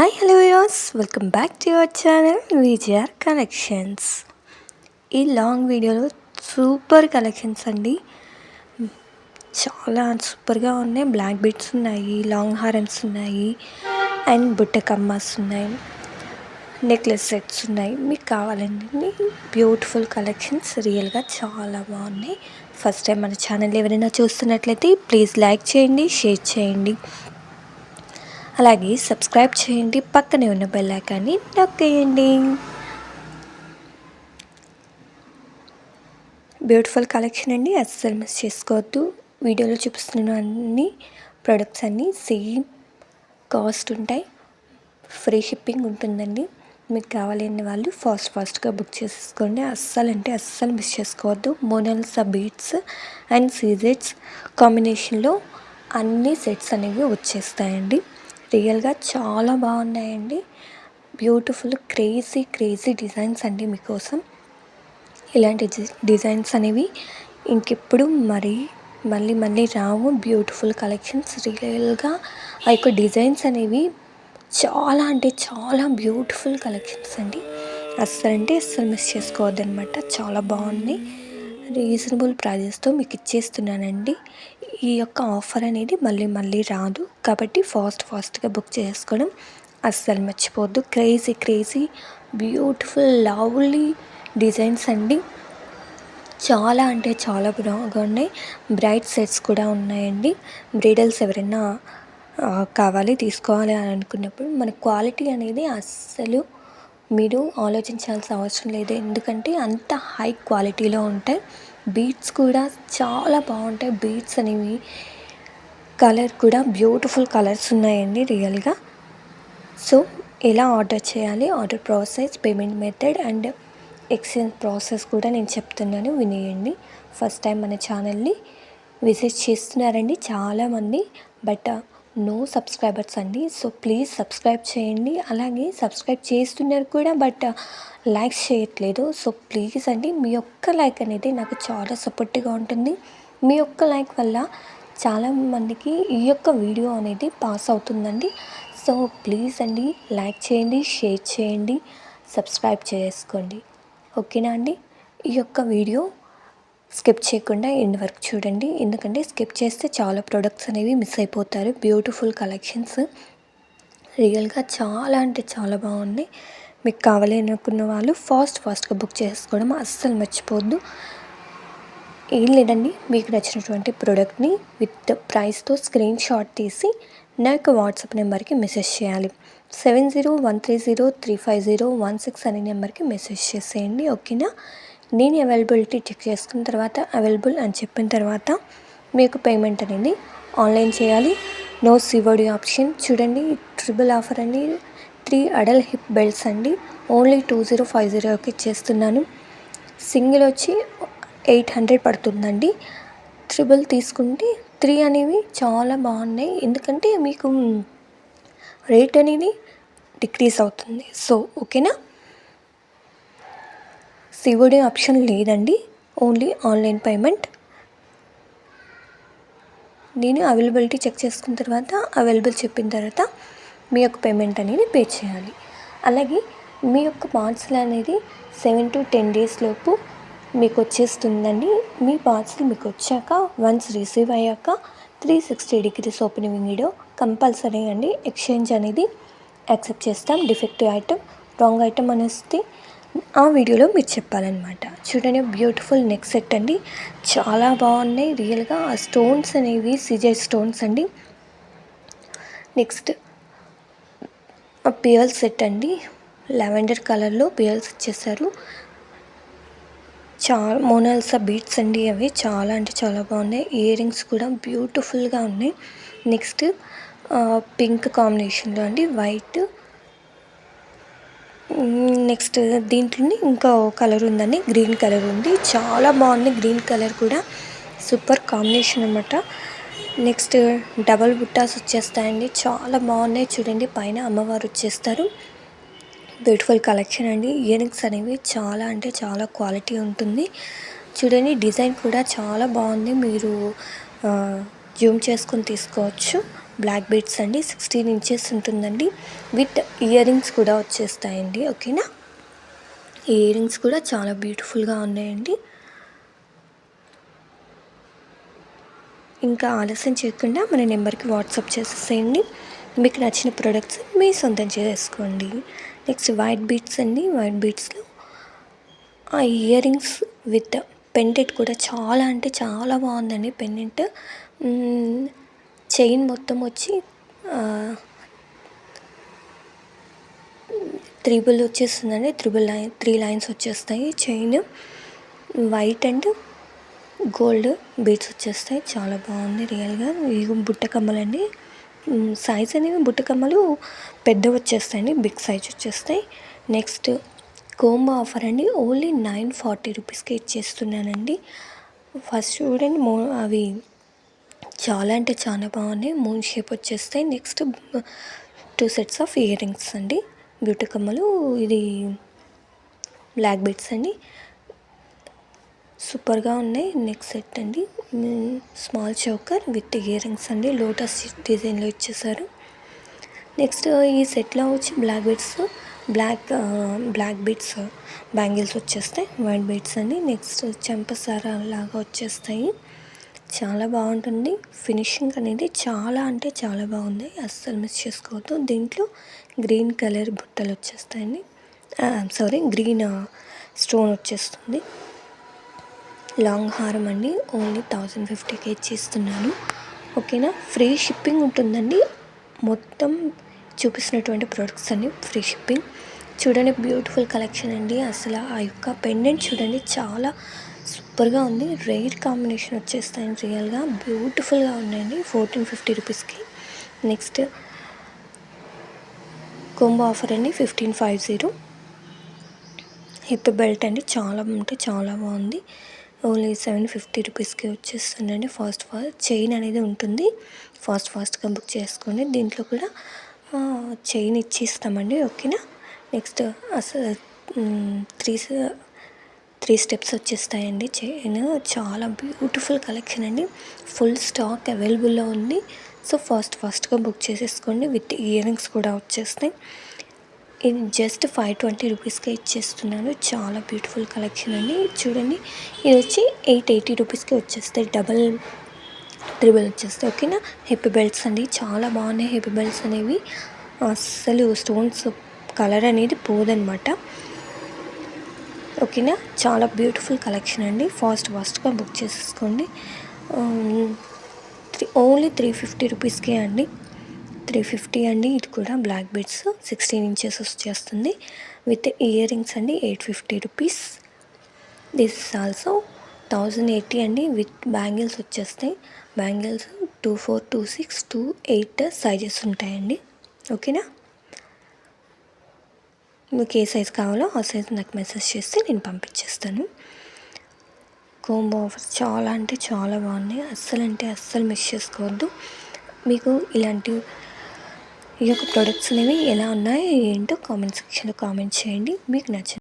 Hi hello యోస్ welcome back to your channel VGR collections ఈ long వీడియోలో super collections అండి. చాలా సూపర్గా ఉన్నాయి. బ్లాక్ బిట్స్ ఉన్నాయి లాంగ్ హారమ్స్ ఉన్నాయి అండ్ బుట్టకమ్మస్ ఉన్నాయి నెక్లెస్ సెట్స్ ఉన్నాయి. మీకు కావాలండి. బ్యూటిఫుల్ కలెక్షన్స్ రియల్గా చాలా బాగున్నాయి. ఫస్ట్ టైం మన ఛానల్ ఎవరైనా చూస్తున్నట్లయితే ప్లీజ్ లైక్ చేయండి షేర్ చేయండి. అలాగే సబ్స్క్రైబ్ చేయండి పక్కనే ఉన్న బెల్ ఐకాన్ని నొక్కేయండి బ్యూటిఫుల్ కలెక్షన్ అండి అస్సలు మిస్ చేసుకోవద్దు. వీడియోలో చూపిస్తున్న అన్ని ప్రొడక్ట్స్ అన్నీ సేమ్ కాస్ట్ ఉంటాయి. ఫ్రీ షిప్పింగ్ ఉంటుందండి. మీకు కావాలని వాళ్ళు ఫాస్ట్ ఫాస్ట్గా బుక్ చేసేసుకోండి. అస్సలు అంటే అస్సలు మిస్ చేసుకోవద్దు. మోనల్సా బీట్స్ అండ్ సీజెట్స్ కాంబినేషన్లో అన్ని సెట్స్ అనేవి వచ్చేస్తాయండి. రియల్గా చాలా బాగున్నాయండి. బ్యూటిఫుల్ క్రేజీ క్రేజీ డిజైన్స్ అండి మీకోసం. ఇలాంటి డిజైన్స్ అనేవి ఇంకెప్పుడు మరి మళ్ళీ మళ్ళీ రావు. బ్యూటిఫుల్ కలెక్షన్స్ రియల్గా ఆ యొక్క డిజైన్స్ అనేవి చాలా అంటే చాలా బ్యూటిఫుల్ కలెక్షన్స్ అండి. అస్సలు అంటే అస్సలు మిస్ చేసుకోవద్దనమాట చాలా బాగున్నాయి. రీజనబుల్ ప్రైజెస్తో మీకు ఇచ్చేస్తున్నానండి. ఈ యొక్క ఆఫర్ అనేది మళ్ళీ మళ్ళీ రాదు. కాబట్టి ఫాస్ట్ ఫాస్ట్గా బుక్ చేసుకోవడం అస్సలు మర్చిపోవద్దు. Crazy crazy beautiful lovely designs అండి. చాలా అంటే చాలా బాగా ఉన్నాయి. బ్రైట్ సెట్స్ కూడా ఉన్నాయండి. బ్రీడల్స్ ఎవరైనా కావాలి తీసుకోవాలి అని అనుకున్నప్పుడు మన క్వాలిటీ అనేది అస్సలు మీరు ఆలోచించాల్సిన అవసరం లేదు. ఎందుకంటే అంత హై క్వాలిటీలో ఉంటాయి. బీట్స్ కూడా చాలా బాగుంటాయి. బీట్స్ అనేవి కలర్ కూడా బ్యూటిఫుల్ కలర్స్ ఉన్నాయండి రియల్గా. సో ఎలా ఆర్డర్ చేయాలి? Order process payment method and exchange process కూడా నేను చెప్తున్నాను వినేయండి. ఫస్ట్ టైం మన ఛానల్ని విజిట్ చేస్తున్నారండి చాలామంది. బట్ నో సబ్స్క్రైబర్స్ అండి. సో ప్లీజ్ సబ్స్క్రైబ్ చేయండి. అలాగే సబ్స్క్రైబ్ చేస్తున్నారు కూడా బట్ లైక్స్ చేయట్లేదు. సో ప్లీజ్ అండి మీ యొక్క లైక్ అనేది నాకు చాలా సపోర్ట్గా ఉంటుంది. మీ యొక్క లైక్ వల్ల చాలా మందికి ఈ యొక్క వీడియో అనేది పాస్ అవుతుందండి. సో ప్లీజ్ అండి లైక్ చేయండి షేర్ చేయండి సబ్స్క్రైబ్ చేసుకోండి. ఓకేనా అండి? ఈ యొక్క వీడియో స్కిప్ చేయకుండా ఎండ్ వరకు చూడండి. ఎందుకంటే స్కిప్ చేస్తే చాలా ప్రొడక్ట్స్ అనేవి మిస్ అయిపోతారు. బ్యూటిఫుల్ కలెక్షన్స్ రియల్గా చాలా అంటే చాలా బాగున్నాయి. మీకు కావాలి అనుకున్న వాళ్ళు ఫాస్ట్ ఫాస్ట్గా బుక్ చేసుకోవడం అస్సలు మర్చిపోద్దు ఏం లేదండి. మీకు నచ్చినటువంటి ప్రోడక్ట్ని విత్ ప్రైస్తో స్క్రీన్ షాట్ తీసి నా యొక్క వాట్సాప్ నెంబర్కి మెసేజ్ చేయాలి. Seven zero one three zero three five zero one six అనే నెంబర్కి మెసేజ్ చేసేయండి. ఓకేనా? నేను అవైలబిలిటీ చెక్ చేసుకున్న తర్వాత అవైలబుల్ అని చెప్పిన తర్వాత మీకు పేమెంట్ అనేది ఆన్లైన్ చేయాలి. నో సివోడి ఆప్షన్ చూడండి ట్రిపుల్ ఆఫర్ అండి. త్రీ అడల్ హిప్ బెల్ట్స్ అండి. ఓన్లీ టూ జీరో ఫైవ్ జీరోకి చేస్తున్నాను. సింగిల్ వచ్చి ఎయిట్ హండ్రెడ్ పడుతుందండి. ట్రిబుల్ తీసుకుంటే త్రీ అనేవి చాలా బాగున్నాయి. ఎందుకంటే మీకు రేట్ అనేది డిక్రీజ్ అవుతుంది. సో ఓకేనా సిఓడి ఆప్షన్ లేదండి. ఓన్లీ ఆన్లైన్ పేమెంట్ నేను అవైలబిలిటీ చెక్ చేసుకున్న తర్వాత అవైలబుల్ చెప్పిన తర్వాత మీ యొక్క పేమెంట్ అనేది పే చేయాలి. అలాగే మీ యొక్క పార్సల్ అనేది సెవెన్ టు టెన్ డేస్ లోపు మీకు వచ్చేస్తుందండి. మీ పార్సల్ మీకు వచ్చాక వన్స్ రిసీవ్ అయ్యాక three sixty degrees opening video compulsory అండి. ఎక్స్చేంజ్ అనేది యాక్సెప్ట్ చేస్తాం. డిఫెక్టివ్ ఐటమ్ రాంగ్ ఐటమ్ అనేసి ఆ వీడియోలో మీరు చెప్పాలన్నమాట. చూడండి బ్యూటిఫుల్ నెక్ సెట్ అండి. చాలా బాగున్నాయి. రియల్గా ఆ స్టోన్స్ అనేవి సిజై స్టోన్స్ అండి. నెక్స్ట్ పియల్ సెట్ అండి. లెవెండర్ కలర్లో పియల్స్ ఇచ్చేసారు చాలా మోనాల్సా బీట్స్ అండి అవి. చాలా అంటే చాలా బాగున్నాయి. ఇయర్ రింగ్స్ కూడా బ్యూటిఫుల్గా ఉన్నాయి. నెక్స్ట్ పింక్ కాంబినేషన్లో అండి. వైట్ నెక్స్ట్ దీంట్లోని ఇంకా కలర్ ఉందండి. గ్రీన్ కలర్ ఉంది. చాలా బాగుంది. గ్రీన్ కలర్ కూడా సూపర్ కాంబినేషన్ అనమాట నెక్స్ట్ డబల్ బుట్టాస్ వచ్చేస్తాయండి. చాలా బాగున్నాయి చూడండి. పైన అమ్మవారు వచ్చేస్తారు. బ్యూటిఫుల్ కలెక్షన్ అండి. ఇయరింగ్స్ అనేవి చాలా అంటే చాలా క్వాలిటీ ఉంటుంది. చూడండి డిజైన్ కూడా చాలా బాగుంది. మీరు జూమ్ చేసుకొని తీసుకోవచ్చు. బ్లాక్ బీడ్స్ అండి సిక్స్టీన్ ఇంచెస్ ఉంటుందండి. విత్ ఇయర్ రింగ్స్ కూడా వచ్చేస్తాయండి ఓకేనా? ఇయర్ రింగ్స్ కూడా చాలా బ్యూటిఫుల్గా ఉన్నాయండి. ఇంకా ఆలస్యం చేయకుండా మన నెంబర్కి వాట్సాప్ చేసేసేయండి. మీకు నచ్చిన ప్రోడక్ట్స్ మీ సొంతం చేసుకోండి. నెక్స్ట్ వైట్ బీట్స్ అండి వైట్ బీట్స్లో ఆ ఇయర్ రింగ్స్ విత్ పెండెంట్ కూడా చాలా అంటే చాలా బాగుందండి పెండెంట్ చైన్ మొత్తం వచ్చి త్రిబుల్ వచ్చేస్తుందండి. త్రిబుల్ లైన్ త్రీ లైన్స్ వచ్చేస్తాయి. Chain white and gold beads వచ్చేస్తాయి. చాలా బాగుంది రియల్గా. ఇవి బుట్ట కమ్మలండి. సైజ్ అనేవి బుట్ట కమ్మలు పెద్ద వచ్చేస్తాయండి. బిగ్ సైజ్ వచ్చేస్తాయి. నెక్స్ట్ కోంబో ఆఫర్ అండి. ఓన్లీ నైన్ ఫార్టీ రూపీస్కి ఇచ్చేస్తున్నానండి. ఫస్ట్ చూడండి మో అవి చాలా అంటే చాలా బాగున్నాయి. మూన్ షేప్ వచ్చేస్తాయి. Next two sets of ear rings అండి. బ్యూటీ కమ్మలు ఇది బ్లాక్ బీట్స్ అండి. సూపర్గా ఉన్నాయి. నెక్స్ట్ సెట్ అండి. Small choker with ear rings అండి. లోటస్ డిజైన్లో ఇచ్చేసారు. నెక్స్ట్ ఈ సెట్లో వచ్చి black beads black black beads bangles వచ్చేస్తాయి. వైట్ బీట్స్ అండి. నెక్స్ట్ చెంపసార లాగా వచ్చేస్తాయి. చాలా బాగుంటుంది. ఫినిషింగ్ అనేది చాలా అంటే చాలా బాగుంది. అస్సలు మిస్ చేసుకోవద్దు. దీంట్లో గ్రీన్ కలర్ బుట్టలు వచ్చేస్తాయండి. సారీ గ్రీన్ స్టోన్ వచ్చేస్తుంది. లాంగ్ హారం అండి. ఓన్లీ థౌజండ్ ఫిఫ్టీకి ఇచ్చిస్తున్నాను. ఓకేనా? ఫ్రీ షిప్పింగ్ ఉంటుందండి. మొత్తం చూపిస్తున్నటువంటి ప్రొడక్ట్స్ అన్ని ఫ్రీ షిప్పింగ్. చూడండి బ్యూటిఫుల్ కలెక్షన్ అండి. అసలు ఆ యొక్క పెండెంట్ చూడండి. చాలా సూపర్గా ఉంది. రేర్ కాంబినేషన్ వచ్చేస్తాయి రియల్గా. బ్యూటిఫుల్గా ఉన్నాయండి. ఫోర్టీన్ ఫిఫ్టీ రూపీస్కి. నెక్స్ట్ కొంబో ఆఫర్ అండి. Fifteen five zero. Hip belt అండి. చాలా అంటే చాలా బాగుంది. ఓన్లీ సెవెన్ ఫిఫ్టీ రూపీస్కి వచ్చేస్తుందండి ఫాస్ట్ ఫాస్ట్ చైన్ అనేది ఉంటుంది. ఫాస్ట్ ఫాస్ట్గా బుక్ చేసుకోండి. దీంట్లో కూడా చైన్ ఇచ్చిస్తామండి. ఓకేనా? నెక్స్ట్ అసలు త్రీ త్రీ స్టెప్స్ వచ్చేస్తాయండి. చైన్ చాలా బ్యూటిఫుల్ కలెక్షన్ అండి. ఫుల్ స్టాక్ అవైలబుల్లో ఉంది. సో ఫాస్ట్ ఫాస్ట్గా బుక్ చేసేసుకోండి. విత్ ఇయర్ రింగ్స్ కూడా వచ్చేస్తాయి. ఇది జస్ట్ ఫైవ్ ట్వంటీ రూపీస్కే ఇచ్చేస్తున్నాను. చాలా బ్యూటిఫుల్ కలెక్షన్ అండి. చూడండి. ఇది వచ్చి ఎయిట్ ఎయిటీ రూపీస్కి వచ్చేస్తాయి. డబల్ త్రిబుల్ వచ్చేస్తాయి. ఓకేనా? హెప్పీ బెల్ట్స్ అండి. చాలా బాగున్నాయి హెప్పీ బెల్ట్స్ అనేవి. అస్సలు స్టోన్స్ కలర్ అనేది పోదనమాట ఓకేనా? చాలా బ్యూటిఫుల్ కలెక్షన్ అండి. ఫాస్ట్ ఫాస్ట్గా బుక్ చేసేసుకోండి త్రీ ఓన్లీ త్రీ ఫిఫ్టీ రూపీస్కే అండి. త్రీ ఫిఫ్టీ అండి. ఇది కూడా బ్లాక్ బీడ్స్ సిక్స్టీన్ ఇంచెస్ వచ్చేస్తుంది. విత్ ఇయర్ రింగ్స్ అండి eight fifty rupees this is also thousand eighty అండి. విత్ బ్యాంగిల్స్ వచ్చేస్తాయి. Bangles two four two six two eight sizes ఉంటాయండి. ఓకేనా మీకు ఏ సైజ్ కావాలో ఆ సైజ్ నాకు మెసేజ్ చేస్తే నేను పంపించేస్తాను. కోంబో ఆఫర్స్ చాలా అంటే చాలా బాగున్నాయి. అస్సలు అంటే అస్సలు మిస్ చేసుకోవద్దు. మీకు ఇలాంటి ఈ యొక్క ప్రొడక్ట్స్ అనేవి ఎలా ఉన్నాయి ఏంటో కామెంట్ సెక్షన్లో కామెంట్ చేయండి. మీకు నచ్చింది